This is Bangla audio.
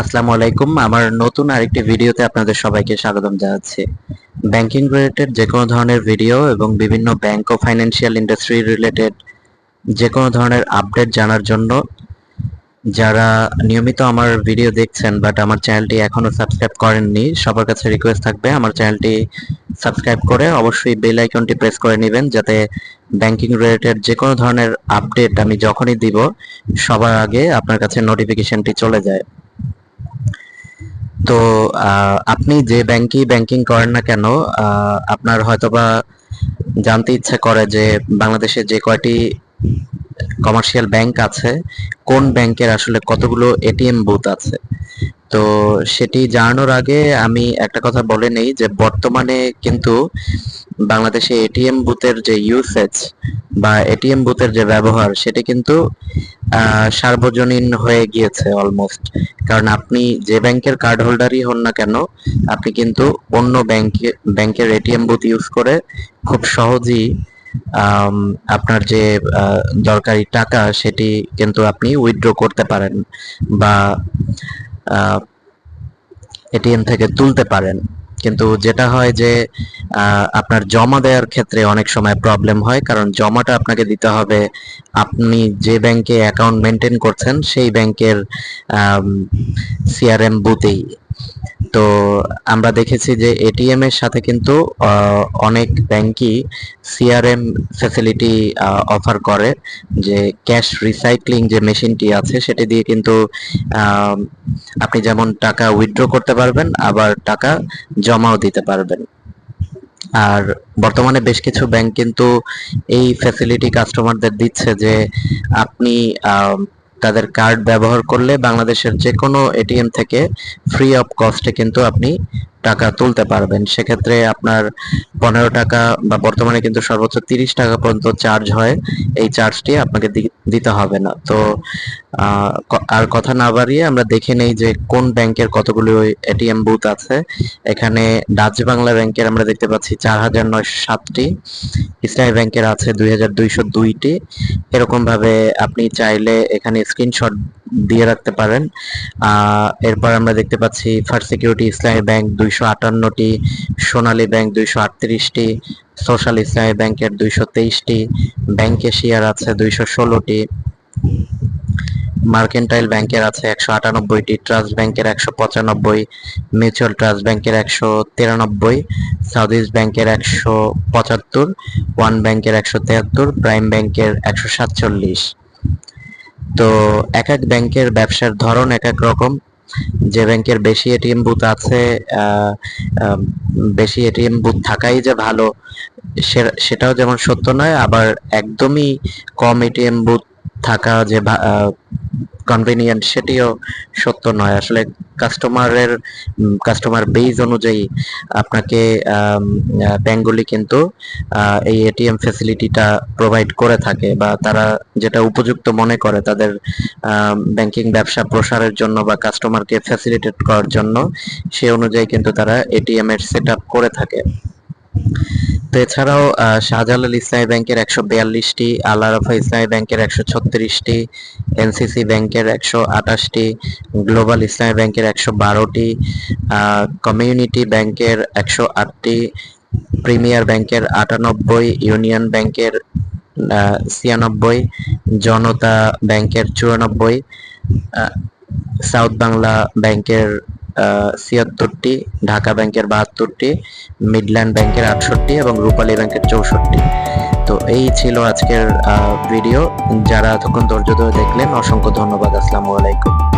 আসসালামু আলাইকুম। আমার নতুন আরেকটি ভিডিওতে আপনাদের সবাইকে স্বাগতম জানাচ্ছি। ব্যাংকিং রিলেটেড যে কোনো ধরনের ভিডিও এবং বিভিন্ন ব্যাংক ও ফাইন্যান্সিয়াল ইন্ডাস্ট্রি রিলেটেড যে কোনো ধরনের আপডেট জানার জন্য যারা নিয়মিত আমার ভিডিও দেখছেন বাট আমার চ্যানেলটি এখনও সাবস্ক্রাইব করেননি, সবার কাছে রিকোয়েস্ট থাকবে আমার চ্যানেলটি সাবস্ক্রাইব করে অবশ্যই বেল আইকনটি প্রেস করে নেবেন যাতে ব্যাংকিং রিলেটেড যে কোনো ধরনের আপডেট আমি যখনই দিব, সবার আগে আপনার কাছে নোটিফিকেশনটি চলে যায়। তো আপনি যে ব্যাংকই ব্যাংকিং করেন না কেন আপনার হয়তোবা জানতে ইচ্ছে করে যে বাংলাদেশে যে কয়টি কমার্শিয়াল ব্যাংক আছে, কোন ব্যাংকের আসলে কতগুলো এটিএম বুথ আছে? তো, সেটি জানানোর আগে আমি একটা কথা বলে নেই যে বর্তমানে কিন্তু বাংলাদেশে এটিএম বুথের যে ইউসেজ বা এটিএম বুথের যে ব্যবহার, সেটি কিন্তু সার্বজনীন হয়ে গিয়েছে অলমোস্ট কারণ আপনি যে ব্যাংকের কার্ড হোল্ডারই হন না কেন, আপনি কিন্তু অন্য ব্যাংকে, ব্যাংকের এটিএম বুথ ইউজ করে খুব সহজেই আপনার যে দরকারি টাকা, সেটি কিন্তু আপনি উইথড্র করতে পারেন বা এটিএম থেকে তুলতে পারেন। কিন্তু যেটা হয় যে আপনার জমা দেওয়ার ক্ষেত্রে অনেক সময় প্রবলেম হয়, কারণ জমাটা আপনাকে দিতে হবে, আপনি যে ব্যাংকে অ্যাকাউন্ট মেনটেন করছেন, সেই ব্যাংকের সিআরএম বুথেই। তো আমরা দেখেছি যে এটিএম এর সাথে কিন্তু অনেক ব্যাংকই সিআরএম ফ্যাসিলিটি অফার করে যে ক্যাশ রিসাইক্লিং যে মেশিনটি আছে, সেটি দিয়ে কিন্তু আপনি যেমন টাকা উইথড্র করতে পারবেন, আবার টাকা জমাও দিতে পারবেন। আর বর্তমানে বেশ কিছু ব্যাংক কিন্তু এই ফ্যাসিলিটি কাস্টমারদের দিচ্ছে যে আপনি তাদের কার্ড ব্যবহার করলে বাংলাদেশের যে কোনো এটিএম থেকে ফ্রি অফ কস্টে কিন্তু আপনি টাকা তুলতে পারবেন। সেক্ষেত্রে আপনার পনেরো টাকা বা বর্তমানে কিন্তু সর্বোচ্চ তিরিশ টাকা পর্যন্ত চার্জ হয়। এই চার্জটি আপনাকে দিতে হবে না। তো আর কথা না বাড়িয়ে আমরা দেখে নেই যে কোন ব্যাংকের কতগুলো এটিএম বুথ আছে। এখানে ডাচ বাংলা ব্যাংকের আমরা দেখতে পাচ্ছি চার হাজার নয়শো সাতটি। ইসলামী ব্যাংকের আছে দুই হাজার দুইশো দুইটি। এরকমভাবে আপনি চাইলে এখানে স্ক্রিনশট দিয়ে রাখতে পারেন। এরপর আমরা দেখতে পাচ্ছি ফার্স্ট সিকিউরিটি ইসলামী ব্যাংক দুইশো আটান্নটি, সোনালী ব্যাংক দুইশো আটত্রিশটি সোশ্যাল ইসলামী ব্যাংকের দুইশো তেইশটি ব্যাংক এশিয়ার আছে দুইশো ষোলোটি মার্কেন্টাইল ব্যাংকের আছে একশো আটানব্বইটি ট্রাস্ট ব্যাংকের একশো পঁচানব্বই মিউচুয়াল ট্রাস্ট ব্যাংকের একশো তিরানব্বই সাউথ ইস্ট ব্যাংকের একশো পঁচাত্তর ওয়ান ব্যাংকের একশো তেহাত্তর প্রাইম ব্যাংকের একশো সাতচল্লিশ। তো এক এক ব্যাংকের ব্যবসার ধরন এক এক রকম। যে ব্যাংকের বেশি এটিএম বুথ আছে বেশি এটিএম বুথ থাকাই যে ভালো সেটাও যেমন সত্য নয়, আবার একদমই কম এটিএম বুথ থাকা যে কনভেনিয়েন্ট সেটিও সত্য নয়। আসলে কাস্টমারের কাস্টমার বেজ অনুযায়ী আপনাকে ব্যাংকগুলি কিন্তু এই এটিএম ফ্যাসিলিটিটা প্রোভাইড করে থাকে বা তারা যেটা উপযুক্ত মনে করে তাদের ব্যাংকিং ব্যবসা প্রসারের জন্য বা কাস্টমারকে ফ্যাসিলিটেট করার জন্য, সে অনুযায়ী কিন্তু তারা এটিএম এর সেট করে থাকে। এছাড়াও শাহজালাল ইসলামী ব্যাংকের একশো বিয়াল্লিশটি, আল আরাফা ইসলামী ব্যাংকের একশো ছত্রিশটি, এনসিসি ব্যাংকের একশো আঠাশটি, গ্লোবাল ইসলামী ব্যাংকের একশো বারোটি কমিউনিটি ব্যাংকের একশো আটটি, প্রিমিয়ার ব্যাংকের আটানব্বই, ইউনিয়ন ব্যাংকের ছিয়ানব্বই, জনতা ব্যাংকের চুরানব্বই সাউথ বাংলা ব্যাংকের ছিয়াত্তরটি, ঢাকা ব্যাংকের বাহাত্তরটি, মিডল্যান্ড ব্যাংকের আটষট্টি এবং রূপালী ব্যাংকের চৌষট্টি। তো এই ছিল আজকের ভিডিও যারা এতক্ষণ ধৈর্য ধরে দেখলেন, অসংখ্য ধন্যবাদ। আসসালামু আলাইকুম।